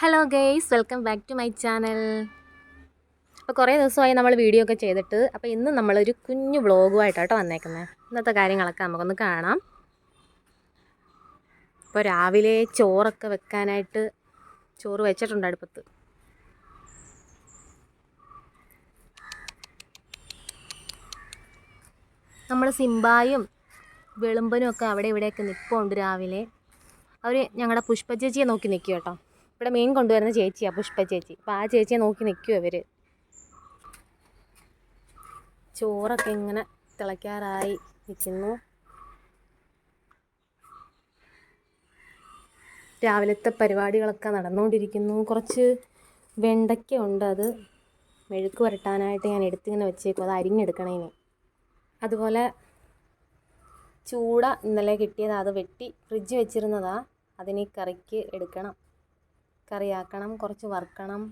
Hello guys welcome back to my channel അപ്പോൾ കുറേ ദിവസമായി നമ്മൾ വീഡിയോ ഒക്കെ ചെയ്തിട്ട് അപ്പോൾ ഇന്ന് നമ്മളൊരു കുഞ്ഞു വ്ളോഗുമായിട്ടാട്ടോ വന്നേക്കുന്നത് ഇന്നത്തെ കാര്യങ്ങളൊക്കെ നമുക്കൊന്ന് കാണാം. ഇപ്പോൾ രാവിലെ ചോറൊക്കെ വെക്കാനായിട്ട് ചോറ് വെച്ചിട്ടുണ്ട് അടുപ്പത്ത്. നമ്മൾ സിംബായും വെളുമ്പനും ഒക്കെ അവിടെ ഇവിടെയൊക്കെ നിൽപ്പുണ്ട് രാവിലെ. അവർ ഞങ്ങളുടെ പുഷ്പ ചേച്ചിയെ നോക്കി നിൽക്കും കേട്ടോ ഇവിടെ മീൻ കൊണ്ടുവരുന്ന ചേച്ചിയാണ് പുഷ്പ ചേച്ചി. അപ്പോൾ ആ ചേച്ചിയെ നോക്കി നിൽക്കും അവർ ചോറൊക്കെ ഇങ്ങനെ തിളയ്ക്കാറായി നിൽക്കുന്നു രാവിലത്തെ പരിപാടികളൊക്കെ നടന്നുകൊണ്ടിരിക്കുന്നു. കുറച്ച് വെണ്ടയ്ക്ക ഉണ്ട് അത് മെഴുക്ക് പുരട്ടാനായിട്ട് ഞാൻ എടുത്തിങ്ങനെ വെച്ചേക്കും. അത് അരിഞ്ഞെടുക്കണേന് അതുപോലെ ചൂട ഇന്നലെ കിട്ടിയത്. അത് വെട്ടി ഫ്രിഡ്ജ് വെച്ചിരുന്നതാ. അതിനി കറിക്ക് എടുക്കണം. കറിയാക്കണം കുറച്ച് വറുക്കണം.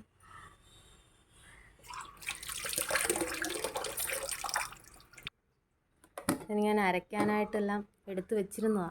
ഞാൻ അരയ്ക്കാനായിട്ടെല്ലാം എടുത്തു വെച്ചിരുന്നതാ.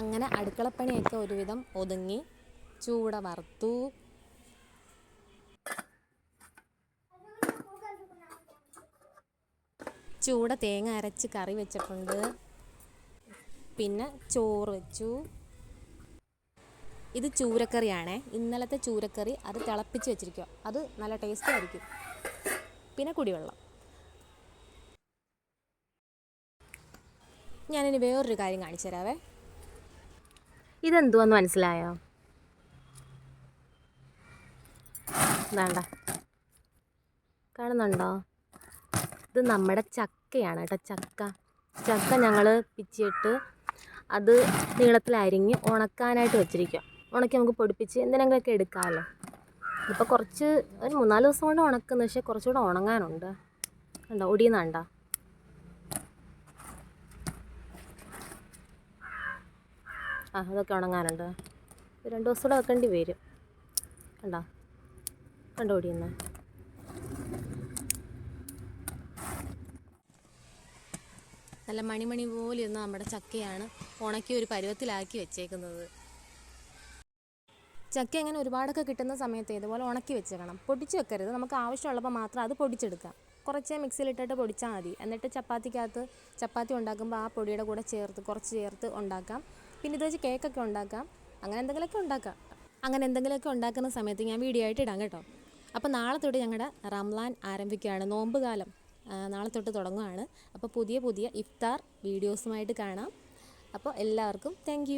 അങ്ങനെ അടുക്കളപ്പണിയൊക്കെ ഒരുവിധം ഒതുങ്ങി. ചൂട വറുത്തു. ചൂട തേങ്ങ അരച്ച് കറി വെച്ചിട്ടുണ്ട്. പിന്നെ ചോറ് വെച്ചു. ഇത് ചൂരക്കറിയാണേ. ഇന്നലത്തെ ചൂരക്കറി അത് തിളപ്പിച്ച് വെച്ചിരിക്കുക അത് നല്ല ടേസ്റ്റ് ആയിരിക്കും. പിന്നെ കുടിവെള്ളം. ഞാനിനി വേറൊരു കാര്യം കാണിച്ചു തരാവേ ഇതെന്തുവെന്ന് മനസ്സിലായോ? വേണ്ട. കാണുന്നുണ്ടോ? ഇത് നമ്മുടെ ചക്കയാണ് കേട്ടോ ചക്ക. ചക്ക ഞങ്ങൾ പിച്ചിയിട്ട് അത് നീളത്തിൽ അരിഞ്ഞ് ഉണക്കാനായിട്ട് വെച്ചിരിക്കുക ഉണക്കി നമുക്ക് പൊടിപ്പിച്ച് എന്തിനെങ്കിലുമൊക്കെ എടുക്കാമല്ലോ. ഇപ്പോൾ കുറച്ച് ഒരു മൂന്നാൽ ദിവസം കൊണ്ട് ഉണക്കുന്നു പക്ഷേ കുറച്ചുകൂടെ ഉണങ്ങാനുണ്ട്. കണ്ടോ ഒടിയുന്നുണ്ടോ? ആ അതൊക്കെ ഉണങ്ങാനുണ്ട്. രണ്ട് ദിവസം കൂടെ വെക്കേണ്ടി വരും. കണ്ടോ? കണ്ടോ ഓടിയെന്ന്? നല്ല മണിമണി പോലെ ഇരുന്ന നമ്മുടെ ചക്കയാണ് ഉണക്കി ഒരു പരുവത്തിലാക്കി വെച്ചേക്കുന്നത്. ചക്ക അങ്ങനെ ഒരുപാടൊക്കെ കിട്ടുന്ന സമയത്ത് ഇതുപോലെ ഉണക്കി വെച്ചേക്കണം. പൊടിച്ച് വെക്കരുത്. നമുക്ക് ആവശ്യമുള്ളപ്പോൾ മാത്രം അത് പൊടിച്ചെടുക്കാം. കുറച്ച് മിക്സിയിലിട്ടിട്ട് പൊടിച്ചാൽ മതി. എന്നിട്ട് ചപ്പാത്തിക്കകത്ത് ചപ്പാത്തി ഉണ്ടാക്കുമ്പോൾ ആ പൊടിയുടെ കൂടെ ചേർത്ത് കുറച്ച് ചേർത്ത് ഉണ്ടാക്കാം. പിന്നെ ഇത് വെച്ച് കേക്കൊക്കെ ഉണ്ടാക്കാം. അങ്ങനെ എന്തെങ്കിലുമൊക്കെ ഉണ്ടാക്കാം. അങ്ങനെ എന്തെങ്കിലുമൊക്കെ ഉണ്ടാക്കുന്ന സമയത്ത് ഞാൻ വീഡിയോ ആയിട്ട് ഇടാം കേട്ടോ. അപ്പോൾ നാളെ തൊട്ട് ഞങ്ങളുടെ റംലാൻ ആരംഭിക്കുകയാണ്. നോമ്പ് കാലം നാളെ തൊട്ട് തുടങ്ങുകയാണ് അപ്പോൾ പുതിയ പുതിയ ഇഫ്താർ വീഡിയോസുമായിട്ട് കാണാം. അപ്പോൾ എല്ലാവർക്കും താങ്ക്